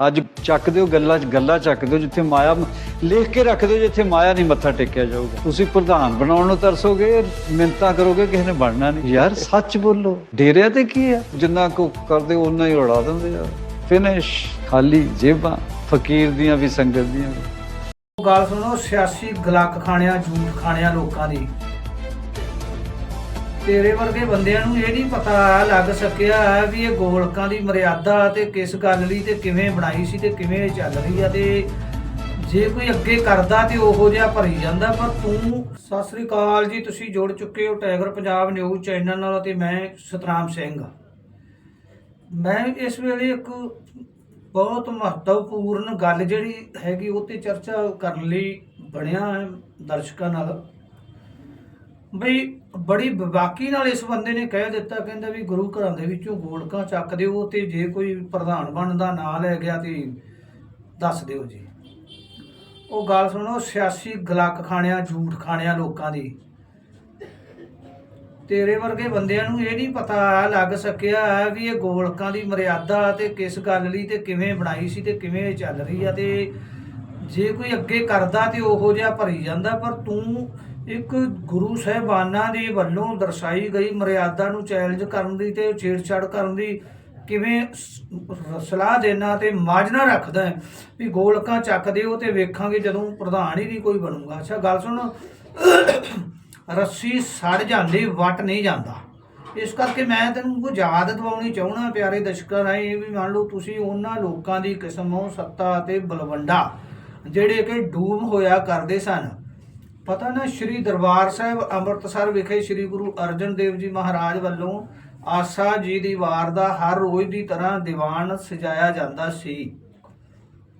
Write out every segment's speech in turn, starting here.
ਅੱਜ ਚੱਕ ਦਿਓ ਗੱਲਾਂ 'ਚ, ਗੱਲਾਂ ਚੱਕ ਦਿਓ ਜਿੱਥੇ ਮਾਇਆ ਲਿਖ ਕੇ ਰੱਖ ਦਿਓ ਜਿੱਥੇ ਮਾਇਆ ਨਹੀਂ ਮੱਥਾ ਟੇਕਿਆ ਜਾਊਗਾ। ਤੁਸੀਂ ਪ੍ਰਧਾਨ ਬਣਾਉਣ ਨੂੰ ਤਰਸੋਗੇ ਮਿੰਤਾ ਕਰੋਗੇ, ਕਿਸੇ ਨੇ ਬਣਨਾ ਨਹੀਂ। ਯਾਰ ਸੱਚ ਬੋਲੋ। ਡੇਰਿਆ ਤੇ ਕੀ ਆ? ਜਿੰਨਾ ਕੋ ਕਰਦੇ ਉਹਨਾਂ ਹੀ ਉਡਾ ਦਿੰਦੇ ਆ। ਫਿਨਿਸ਼ ਖਾਲੀ ਜੇਬਾਂ, ਫਕੀਰ ਦੀਆਂ ਵੀ ਸੰਗਤ ਦੀਆਂ ਵੀ। ਗੱਲ ਸੁਣੋ, ਸਿਆਸੀ ਗਲਕ ਖਾਣਿਆਂ, ਝੂਠ ਖਾਣਿਆਂ ਲੋਕਾਂ ਦੀ। ਤੇਰੇ ਵਰਗੇ ਬੰਦਿਆਂ ਨੂੰ ਇਹ ਨਹੀਂ ਪਤਾ ਲੱਗ ਸਕਿਆ ਵੀ ਇਹ ਗੋਲਕਾਂ ਦੀ ਮਰਿਆਦਾ ਤੇ ਕਿਸ ਗੱਲ ਲਈ ਤੇ ਕਿਵੇਂ ਬਣਾਈ ਸੀ ਤੇ ਕਿਵੇਂ ਚੱਲ ਰਹੀ ਆ ਤੇ ਜੇ ਕੋਈ ਅੱਗੇ ਕਰਦਾ ਤੇ ਉਹੋ ਜਿਹਾ ਭਰੀ ਜਾਂਦਾ। ਪਰ ਤੂੰ, ਸਤਿ ਸ੍ਰੀ ਅਕਾਲ ਜੀ, ਤੁਸੀਂ ਜੁੜ ਚੁੱਕੇ ਹੋ ਟਾਈਗਰ ਪੰਜਾਬ ਨਿਊਜ਼ ਚੈਨਲ ਨਾਲ ਤੇ ਮੈਂ ਸਤਨਾਮ ਸਿੰਘ। ਮੈਂ ਇਸ ਵੇਲੇ ਇੱਕ ਬਹੁਤ ਮਹੱਤਵਪੂਰਨ ਗੱਲ ਜਿਹੜੀ ਹੈਗੀ ਉਹ ਤੇ ਚਰਚਾ ਕਰਨ ਲਈ ਬਣਿਆ ਹੈ ਦਰਸ਼ਕਾਂ ਨਾਲ। ਬਈ ਬੜੀ ਬਵਾਕੀ ਨਾਲ ਇਸ ਬੰਦੇ ਨੇ ਕਹਿ ਦਿੱਤਾ, ਕਹਿੰਦਾ ਵੀ ਗੁਰੂ ਘਰਾਂ ਦੇ ਵਿੱਚੋਂ ਗੋਲਕਾਂ ਚੱਕ ਦਿਓ, ਤੇ ਜੇ ਕੋਈ ਪ੍ਰਧਾਨ ਬਣਦਾ, ਨਾਂ ਲੈ ਗਿਆ ਤੇ ਦੱਸ ਦਿਓ ਜੀ। ਉਹ ਗੱਲ ਸੁਣੋ, ਸਿਆਸੀ ਗਲਕ ਖਾਣਿਆ, ਝੂਠ ਖਾਣਿਆਂ ਲੋਕਾਂ ਦੀ। ਤੇਰੇ ਵਰਗੇ ਬੰਦਿਆਂ ਨੂੰ ਇਹ ਨਹੀਂ ਪਤਾ ਲੱਗ ਸਕਿਆ ਵੀ ਇਹ ਗੋਲਕਾਂ ਦੀ ਮਰਿਆਦਾ ਤੇ ਕਿਸ ਗੱਲ ਲਈ ਤੇ ਕਿਵੇਂ ਬਣਾਈ ਸੀ ਤੇ ਕਿਵੇਂ ਚੱਲ ਰਹੀ ਆ ਤੇ ਜੇ ਕੋਈ ਅੱਗੇ ਕਰਦਾ ਤੇ ਉਹੋ ਜਿਹਾ ਭਰੀ ਜਾਂਦਾ, ਪਰ ਤੂੰ ਇੱਕ ਗੁਰੂ ਸਾਹਿਬਾਨਾਂ ਦੇ ਵੱਲੋਂ ਦਰਸਾਈ ਗਈ ਮਰਿਆਦਾ ਨੂੰ ਚੈਲੰਜ ਕਰਨ ਦੀ ਤੇ ਛੇੜਛਾੜ ਕਰਨ ਦੀ ਕਿਵੇਂ ਸ- ਸਲਾਹ ਦੇਣਾ ਤੇ ਮਾਜਨਾ ਰੱਖਦਾ ਹੈ। ਵੀ ਗੋਲਕਾਂ ਚੱਕ ਦਿਓ ਤੇ ਵੇਖਾਂਗੇ ਜਦੋਂ ਪ੍ਰਧਾਨ ਹੀ ਨਹੀਂ ਕੋਈ ਬਣੂਗਾ। ਅੱਛਾ, ਗੱਲ ਸੁਣ। ਰੱਸੀ ਸੜ ਜਾਂਦੀ, ਵਟ ਨਹੀਂ ਜਾਂਦਾ। ਇਸ ਕਰਕੇ ਮੈਂ ਤੈਨੂੰ ਕੋਈ ਯਾਦ ਦਿਵਾਉਣੀ ਚਾਹਣਾ ਪਿਆਰੇ ਦਰਸ਼ਕਾਂ ਰਾਹੀਂ, ਵੀ ਮੰਨ ਲਓ ਤੁਸੀਂ ਉਹਨਾਂ ਲੋਕਾਂ ਦੀ ਕਿਸਮ ਹੋ, ਸੱਤਾ ਅਤੇ ਬਲਵੰਡਾ, ਜਿਹੜੇ ਕਿ ਡੂਮ ਹੋਇਆ ਕਰਦੇ ਸਨ। ਪਤਾ ਨਾ ਸ੍ਰੀ ਦਰਬਾਰ ਸਾਹਿਬ ਅੰਮ੍ਰਿਤਸਰ ਵਿਖੇ ਸ੍ਰੀ ਗੁਰੂ ਅਰਜਨ ਦੇਵ ਜੀ ਮਹਾਰਾਜ ਵੱਲੋਂ ਆਸਾ ਜੀ ਦੀ ਵਾਰ ਦਾ ਹਰ ਰੋਜ਼ ਦੀ ਤਰ੍ਹਾਂ ਦੀਵਾਨ ਸਜਾਇਆ ਜਾਂਦਾ ਸੀ।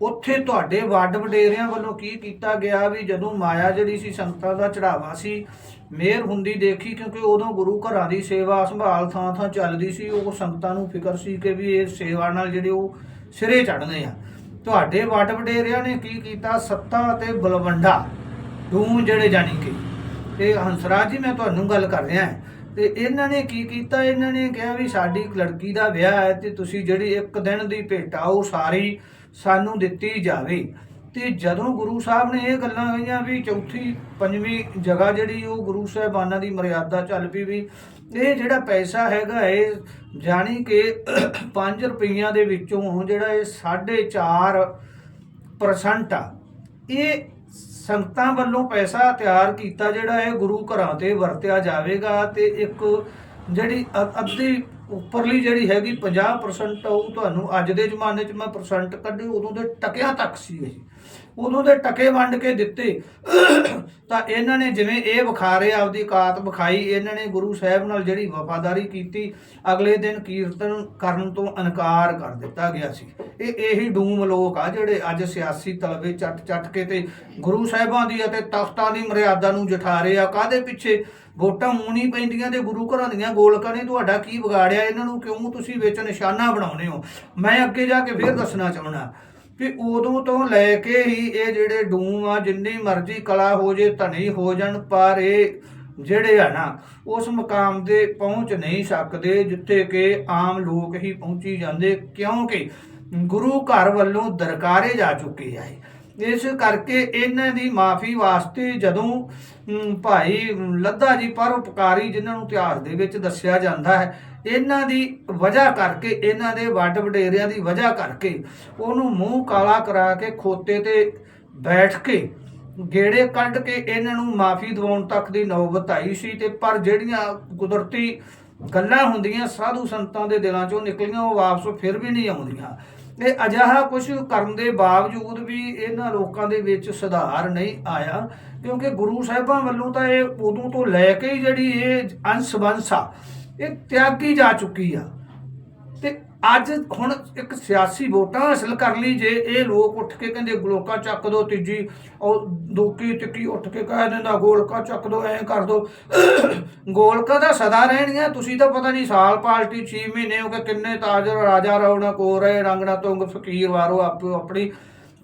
ਉੱਥੇ ਤੁਹਾਡੇ ਵੱਡ ਵਡੇਰਿਆਂ ਵੱਲੋਂ ਕੀ ਕੀਤਾ ਗਿਆ ਵੀ ਜਦੋਂ ਮਾਇਆ ਜਿਹੜੀ ਸੀ ਸੰਗਤਾਂ ਦਾ ਚੜਾਵਾ ਸੀ, ਮਿਹਰ ਹੁੰਦੀ ਦੇਖੀ ਕਿਉਂਕਿ ਉਦੋਂ ਗੁਰੂ ਘਰਾਂ ਦੀ ਸੇਵਾ ਸੰਭਾਲ ਥਾਂ ਥਾਂ ਚੱਲਦੀ ਸੀ, ਉਹ ਸੰਗਤਾਂ ਨੂੰ ਫਿਕਰ ਸੀ ਕਿ ਵੀ ਇਹ ਸੇਵਾ ਨਾਲ ਜਿਹੜੇ ਉਹ ਸਿਰੇ ਚੜ੍ਹਦੇ ਆ। ਤੁਹਾਡੇ ਵੱਡ ਵਡੇਰਿਆਂ ਨੇ ਕੀ ਕੀਤਾ? ਸੱਤਾ ਅਤੇ ਬਲਵੰਡਾ। ਦੂਨ ਜਿਹੜੇ ਜਾਣੀ ਕਿ। ਤੇ ਹੰਸਰਾਜ ਜੀ, ਮੈਂ ਤੁਹਾਨੂੰ ਗੱਲ ਕਰ ਰਿਹਾ। ਹਾਂ ਤੇ ਇਹਨਾਂ ਨੇ ਕੀ ਕੀਤਾ? ਇਹਨਾਂ ਨੇ ਕਿਹਾ ਵੀ ਸਾਡੀ ਇੱਕ ਲੜਕੀ ਦਾ ਵਿਆਹ ਹੈ ਤੇ ਤੁਸੀਂ ਜਿਹੜੀ ਇੱਕ ਦਿਨ ਦੀ ਭੇਟਾ ਉਹ ਸਾਰੀ ਸਾਨੂੰ ਦਿੱਤੀ ਜਾਵੇ। ਤੇ ਜਦੋਂ ਗੁਰੂ ਸਾਹਿਬ ਨੇ ਇਹ ਗੱਲਾਂ ਕਹੀਆਂ ਵੀ ਚੌਥੀ, ਪੰਜਵੀਂ ਜਗ੍ਹਾ ਜਿਹੜੀ ਉਹ ਗੁਰੂ ਸਾਹਿਬਾਨਾਂ ਦੀ ਮਰਿਆਦਾ ਚੱਲ ਪਈ ਵੀ ਇਹ ਜਿਹੜਾ ਪੈਸਾ ਹੈਗਾ, ਇਹ ਜਾਣੀ ਕਿ 5 ਰੁਪਈਆਂ ਦੇ ਵਿੱਚੋਂ ਜਿਹੜਾ ਇਹ 4.5 ਪਰਸੈਂਟ ਆ, ਇਹ ਸੰਗਤਾਂ ਵੱਲੋਂ ਪੈਸਾ ਤਿਆਰ ਕੀਤਾ ਜਿਹੜਾ ਹੈ ਗੁਰੂ ਘਰਾਂ ਤੇ ਵਰਤਿਆ ਜਾਵੇਗਾ ਤੇ ਇੱਕ ਜਿਹੜੀ ਅ- ਅੱਧੀ ਉੱਪਰਲੀ ਜਿਹੜੀ ਹੈਗੀ 50% ਉਹ ਤੁਹਾਨੂੰ। ਅੱਜ ਦੇ ਜ਼ਮਾਨੇ 'ਚ ਮੈਂ ਪਰਸੈਂਟ ਕੱਢੀ, ਉਦੋਂ ਦੇ ਟਕਿਆਂ ਤੱਕ ਸੀ ਇਹ। ਉਦੋਂ ਦੇ ਟਕੇ ਵੰਡ ਕੇ ਦਿੱਤੇ। ਤਾਂ ਇਹਨਾਂ ਨੇ ਜਿਵੇਂ ਇਹ ਵਿਖਾਰੇ, ਆਪਦੀ ਕਾਤ ਵਿਖਾਈ, ਇਹਨਾਂ ਨੇ ਗੁਰੂ ਸਾਹਿਬ ਨਾਲ ਜਿਹੜੀ ਵਫਾਦਾਰੀ ਕੀਤੀ, ਅਗਲੇ ਦਿਨ ਕੀਰਤਨ ਕਰਨ ਤੋਂ ਇਨਕਾਰ ਕਰ ਦਿੱਤਾ ਗਿਆ ਸੀ। ਇਹ ਇਹੀ ਡੂਮ ਲੋਕ ਆ ਜਿਹੜੇ ਅੱਜ ਸਿਆਸੀ ਤਲਵੇ ਚੱਟ ਚੱਟ ਕੇ ਤੇ ਗੁਰੂ ਸਾਹਿਬਾਂ ਦੀ ਅਤੇ ਤਖਤਾਂ ਦੀ ਮਰਿਆਦਾ ਨੂੰ ਜਠਾਰੇ ਆ। ਕਾਦੇ ਪਿੱਛੇ? ਵੋਟਾਂ ਹੋਣੀ ਪੈਂਦੀਆਂ ਤੇ ਗੁਰੂ ਘਰਾਂ ਦੀਆਂ ਗੋਲਕਾਂ ਨੇ ਤੁਹਾਡਾ ਕੀ ਵਿਗਾੜਿਆ? ਇਹਨਾਂ ਨੂੰ ਕਿਉਂ ਤੁਸੀਂ ਵਿੱਚ ਨਿਸ਼ਾਨਾ ਬਣਾਉਨੇ ਹੋ? ਮੈਂ ਅੱਗੇ ਜਾ ਕੇ ਫੇਰ ਦੱਸਣਾ ਚਾਹਣਾ ਵੀ ਉਦੋਂ ਤੋਂ ਲੈ ਕੇ ਹੀ ਇਹ ਜਿਹੜੇ ਡੂਮ ਆ, ਜਿੰਨੀ ਮਰਜ਼ੀ ਕਲਾ ਹੋ ਜੇ, ਧਨੀ ਹੋ ਜਾਣ, ਪਰ ਇਹ ਜਿਹੜੇ ਆ ਨਾ, ਉਸ ਮੁਕਾਮ ਤੇ ਪਹੁੰਚ ਨਹੀਂ ਸਕਦੇ ਜਿੱਥੇ ਕਿ ਆਮ ਲੋਕ ਹੀ ਪਹੁੰਚੀ ਜਾਂਦੇ, ਕਿਉਂਕਿ ਗੁਰੂ ਘਰ ਵੱਲੋਂ ਦਰਕਾਰੇ ਜਾ ਚੁੱਕੇ ਹੈ ਇਸ ਕਰਕੇ ਇਹਨਾਂ ਦੀ ਮਾਫੀ ਵਾਸਤੇ ਜਦੋਂ ਭਾਈ ਲੱਦਾ ਜੀ ਪਰਉਪਕਾਰੀ ਜਿਨ੍ਹਾਂ ਨੂੰ ਇਤਿਹਾਸ ਦੇ ਵਿੱਚ ਦੱਸਿਆ ਜਾਂਦਾ ਹੈ, ਇਹਨਾਂ ਦੀ ਵਜ੍ਹਾ ਕਰਕੇ, ਇਹਨਾਂ ਦੇ ਵੱਡ ਵਡੇਰਿਆਂ ਦੀ ਵਜ੍ਹਾ ਕਰਕੇ ਉਹਨੂੰ ਮੂੰਹ ਕਾਲਾ ਕਰਾ ਕੇ ਖੋਤੇ ਤੇ ਬੈਠ ਕੇ ਗੇੜੇ ਕੱਢ ਕੇ ਇਹਨਾਂ ਨੂੰ ਮਾਫੀ ਦਿਵਾਉਣ ਤੱਕ ਦੀ ਨੌਬਤ ਆਈ ਸੀ ਤੇ ਪਰ ਜਿਹੜੀਆਂ ਕੁਦਰਤੀ ਗੱਲਾਂ ਹੁੰਦੀਆਂ, ਸਾਧੂ ਸੰਤਾਂ ਦੇ ਦਿਲਾਂ ਚੋਂ ਨਿਕਲੀਆਂ, ਉਹ ਵਾਪਸ ਫਿਰ ਵੀ ਨਹੀਂ ਆਉਂਦੀਆਂ। ਇਹ ਅਜਿਹਾ ਕੁਝ ਕਰਨ ਦੇ ਬਾਵਜੂਦ ਵੀ ਇਹਨਾਂ ਲੋਕਾਂ ਦੇ ਵਿੱਚ ਸੁਧਾਰ ਨਹੀਂ ਆਇਆ, ਕਿਉਂਕਿ ਗੁਰੂ ਸਾਹਿਬਾਂ ਵੱਲੋਂ ਤਾਂ ਇਹ ਉਦੋਂ ਤੋਂ ਲੈ ਕੇ ਹੀ ਜਿਹੜੀ ਇਹ ਅੰਸ਼ ਬੰਸ ਆ, ਇਹ ਤਿਆਗੀ ਜਾ ਚੁੱਕੀ ਆ। ਤੇ ਅੱਜ ਹੁਣ ਇੱਕ ਸਿਆਸੀ ਵੋਟਾਂ ਹਾਸਲ ਕਰ ਲਈ ਜੇ ਇਹ ਲੋਕ ਉੱਠ ਕੇ ਕਹਿੰਦੇ ਗਲੋਕਾ ਚੱਕ ਦੋ ਤੀਜੀ, ਉਹ ਦੋਕੀ ਟਿੱਕੀ ਉੱਠ ਕੇ ਕਹਿ ਦਿੰਦਾ ਗੋਲਕਾ ਚੱਕ ਦੋ, ਐਂ ਕਰ ਦੋ। ਗੋਲਕਾ ਦਾ ਸਦਾ ਰਹਿਣੀਆਂ ਤੁਸੀਂ ਤਾਂ ਪਤਾ ਨਹੀਂ ਸਾਲ ਪਾਲਟੀ 6 ਮਹੀਨੇ ਹੋ ਗਏ, ਕਿੰਨੇ ਤਾਜ ਰਾਜਾ ਰੌਣਾ ਕੋ ਰਹੇ ਰੰਗਣਾ ਤੁੰਗ ਫਕੀਰ ਵਾਰੋ ਆਪੋ ਆਪਣੀ।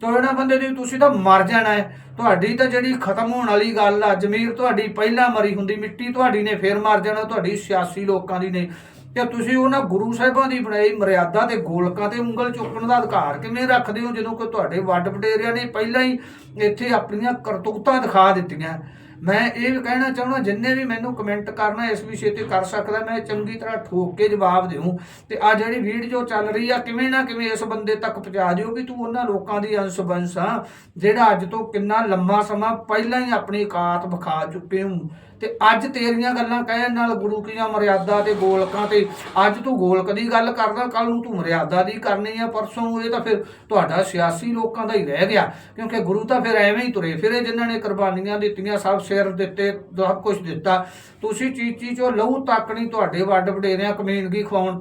ਤੋ ਇਹਨਾਂ ਬੰਦੇ ਦੀ ਤੁਸੀਂ ਤਾਂ ਮਰ ਜਾਣਾ ਹੈ। ਤੁਹਾਡੀ ਤਾਂ ਜਿਹੜੀ ਖਤਮ ਹੋਣ ਵਾਲੀ ਗੱਲ ਆ, ਜ਼ਮੀਰ ਤੁਹਾਡੀ ਪਹਿਲਾਂ ਮਰੀ ਹੁੰਦੀ, ਮਿੱਟੀ ਤੁਹਾਡੀ ਨੇ ਫੇਰ ਮਰ ਜਾਣਾ, ਤੁਹਾਡੀ ਸਿਆਸੀ ਲੋਕਾਂ ਦੀ ਨੇ। ਤੇ ਤੁਸੀਂ ਉਹਨਾਂ ਗੁਰੂ ਸਾਹਿਬਾਂ ਦੀ ਬਣਾਈ ਮਰਿਆਦਾ ਤੇ ਗੋਲਕਾਂ ਤੇ ਉਂਗਲ ਚੁੱਕਣ ਦਾ ਅਧਿਕਾਰ ਕਿਵੇਂ ਰੱਖਦੇ ਹੋ? ਜਦੋਂ ਕਿ ਤੁਹਾਡੇ ਵੱਡ ਵਡੇਰਿਆਂ ਨੇ ਪਹਿਲਾਂ ਹੀ ਇੱਥੇ ਆਪਣੀਆਂ ਕਰਤੂਤਾਂ ਦਿਖਾ ਦਿੱਤੀਆਂ। ਮੈਂ ਇਹ ਵੀ ਕਹਿਣਾ ਚਾਹੁੰਦਾ, ਜਿੰਨੇ ਵੀ ਮੈਨੂੰ ਕਮੈਂਟ ਕਰਨਾ ਇਸ ਵਿਸ਼ੇ ਤੇ ਕਰ ਸਕਦਾ, ਮੈਂ ਚੰਗੀ ਤਰ੍ਹਾਂ ਠੋਕ ਕੇ ਜਵਾਬ ਦਿਉ ਤੇ ਆ ਜਿਹੜੀ ਵੀਡੀਓ ਚੱਲ ਰਹੀ ਆ, ਕਿਵੇਂ ਨਾ ਕਿਵੇਂ ਇਸ ਬੰਦੇ ਤੱਕ ਪਹੁੰਚਾ ਦਿਓ ਵੀ ਤੂੰ ਉਹਨਾਂ ਲੋਕਾਂ ਦੀ ਅੰਸ਼ਵੰਸ ਆ, ਜਿਹੜਾ ਅੱਜ ਤੋਂ ਕਿੰਨਾ ਲੰਮਾ ਸਮਾਂ ਪਹਿਲਾਂ ਹੀ ਆਪਣੀ ਕਾਤ ਵਿਖਾ ਚੁੱਕੇ ਹੂੰ ਤੇ ਅੱਜ ਤੇਰੀਆਂ ਗੱਲਾਂ ਕਹਿਣ ਨਾਲ ਗੁਰੂ ਕੀਆਂ ਮਰਿਆਦਾ ਤੇ ਗੋਲਕਾਂ ਤੇ ਅੱਜ ਤੂੰ ਗੋਲਕ ਦੀ ਗੱਲ ਕਰਦਾ ਕੱਲ ਨੂੰ ਤੂੰ ਮਰਿਆਦਾ ਦੀ ਕਰਨੀ ਆ, ਪਰਸੋਂ ਇਹ ਤਾਂ ਫਿਰ ਤੁਹਾਡਾ ਸਿਆਸੀ ਲੋਕਾਂ ਦਾ ਹੀ ਰਹਿ ਗਿਆ। ਕਿਉਂਕਿ ਗੁਰੂ ਤਾਂ ਫਿਰ ਐਵੇਂ ਹੀ ਤੁਰੇ ਫਿਰੇ, ਜਿਨ੍ਹਾਂ ਨੇ ਕੁਰਬਾਨੀਆਂ ਦਿੱਤੀਆਂ, ਸਭ ਸਿਰ ਦਿੱਤੇ, ਸਭ ਕੁਝ ਦਿੱਤਾ। ਤੁਸੀਂ ਚੀਚੀ ਚੋਂ ਲਹੂ ਤੱਕ ਨਹੀਂ ਤੁਹਾਡੇ ਵੱਡ ਵਡੇਰਿਆਂ ਕਮੀਨਗੀ ਖਵਾਉਣ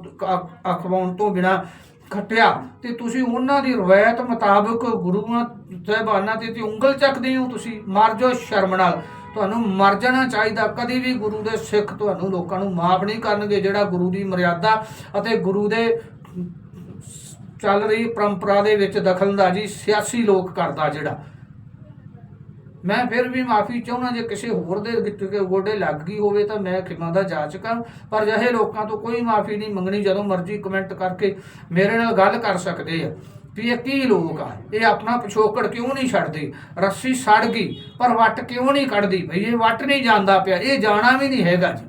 ਅਖਵਾਉਣ ਤੋਂ ਬਿਨਾ ਖਟਿਆ। ਤੇ ਤੁਸੀਂ ਉਹਨਾਂ ਦੀ ਰਵਾਇਤ ਮੁਤਾਬਕ ਗੁਰੂਆਂ, ਸਾਹਿਬਾਨਾਂ ਤੇ ਉਂਗਲ ਚੱਕਦੇ ਹੋ ਤੁਸੀਂ। ਮਰ ਜਾਓ ਸ਼ਰਮ ਨਾਲ। ਤੁਹਾਨੂੰ ਮਰ ਜਾਣਾ ਚਾਹੀਦਾ। ਕਦੀ ਵੀ ਗੁਰੂ ਦੇ ਸਿੱਖ ਤੁਹਾਨੂੰ ਲੋਕਾਂ ਨੂੰ ਮਾਫ ਨਹੀਂ ਕਰਨਗੇ। ਜਿਹੜਾ ਗੁਰੂ ਦੀ ਮਰਿਆਦਾ ਅਤੇ ਗੁਰੂ ਦੇ ਚੱਲ ਰਹੀ ਪਰੰਪਰਾ ਦੇ ਵਿੱਚ ਦਖਲਅੰਦਾਜ਼ੀ ਸਿਆਸੀ ਲੋਕ ਕਰਦਾ ਜਿਹੜਾ। ਮੈਂ ਫਿਰ ਵੀ ਮਾਫੀ ਚਾਹੁੰਦਾ, ਜੇ ਕਿਸੇ ਹੋਰ ਦੇ ਗੋਡੇ ਲੱਗ ਗਈ ਹੋਵੇ ਤਾਂ ਮੈਂ ਖਿਮਾ ਦਾ ਜਾਚਕਾਂ ਪਰ ਜਿਹੇ ਲੋਕਾਂ ਤੋਂ ਕੋਈ ਮਾਫੀ ਨਹੀਂ ਮੰਗਣੀ, ਜਦੋਂ ਮਰਜ਼ੀ ਕਮੈਂਟ ਕਰਕੇ ਮੇਰੇ ਨਾਲ ਗੱਲ ਕਰ ਸਕਦੇ ਆ। ਵੀ ਇਹ ਕੀ ਲੋਕ ਆ? ਇਹ ਆਪਣਾ ਪਿਛੋਕੜ ਕਿਉਂ ਨਹੀਂ ਛੱਡਦੇ? ਰੱਸੀ ਸੜ ਗਈ, ਪਰ ਵੱਟ ਕਿਉਂ ਨਹੀਂ ਕੱਢਦੀ? ਭਈ ਇਹ ਵੱਟ ਨਹੀਂ ਜਾਂਦਾ ਪਿਆ, ਇਹ ਜਾਣਾ ਵੀ ਨਹੀਂ ਹੈਗਾ ਜੀ।